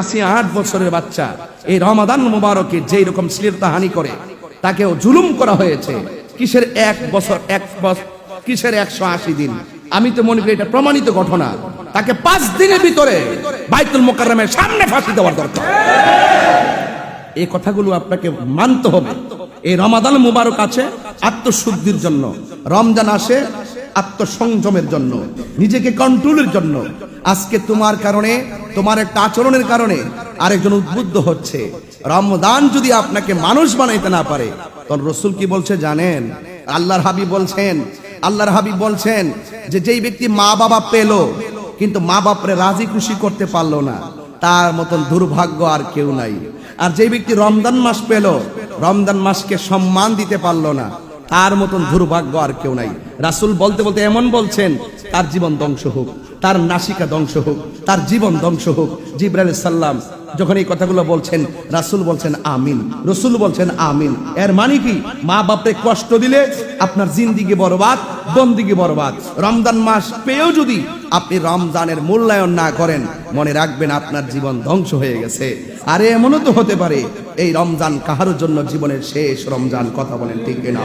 আশি আট বছরের বাচ্চা। এই রমাদান মুবারকে যেই রকম শ্লীলতাহানি করে, তাকেও জুলুম করা হয়েছে। কিসের এক বছর, এক কিসের একশো আশি দিন? আমি তো মনে করি এটা প্রমাণিত ঘটনা। তাকে পাঁচ দিনের ভিতরে বাইতুল মোকাররমের সামনে ফাঁসি দেওয়ার দরকার। এই কথাগুলো আপনাকে মানতে হবে। এই রমাদান মুবারক আছে আত্মশুদ্ধির জন্য, রমজান আসে আত্মসংযমের জন্য, নিজেকে কন্ট্রোলের জন্য। আজকে তোমার কারণে, তোমার একটা আচরণের কারণে আরেকজন উদ্বুদ্ধ হচ্ছে। রমদান যদি আপনাকে মানুষ বানাইতে না পারে, তখন রসুল কি বলছে জানেন? আল্লাহর হাবিব বলছেন, আল্লাহর হাবিব বলছেন যে যেই ব্যক্তি মা বাবা পেল, কিন্তু মা বাপরে রাজি খুশি করতে পারল না, তার মতন দুর্ভাগ্য আর কেউ নাই। আর যে ব্যক্তি রমজান মাস পেল, রমজান মাসকে সম্মান দিতে পারল না, তার মতন দুর্ভাগ্য আর কেউ নাই। রাসুল বলতে বলতে এমন বলছেন তার জীবন ধ্বংস হোক, তার নাসিকা ধ্বংস হোক, তার জীবন ধ্বংস হোক। জিব্রাইল সাল্লাম যখন এই কথাগুলো বলছেন, রাসুল বলছেন, আমিন। রসুল বলছেন, আমিন। এর মানে কি? মা বাপরে কষ্ট দিলে আপনার জিন্দিগি বরবাদ, বন্দিগি বরবাদ। রমজান মাস পেয়েও যদি আপনি রমজানের মূল্যায়ন না করেন, মনে রাখবেন আপনার জীবন ধ্বংস হয়ে গেছে। আরে, এমনও তো হতে পারে, এই রমজান কাহার জন্য জীবনের শেষ রমজান কথা বলেন ঠিক না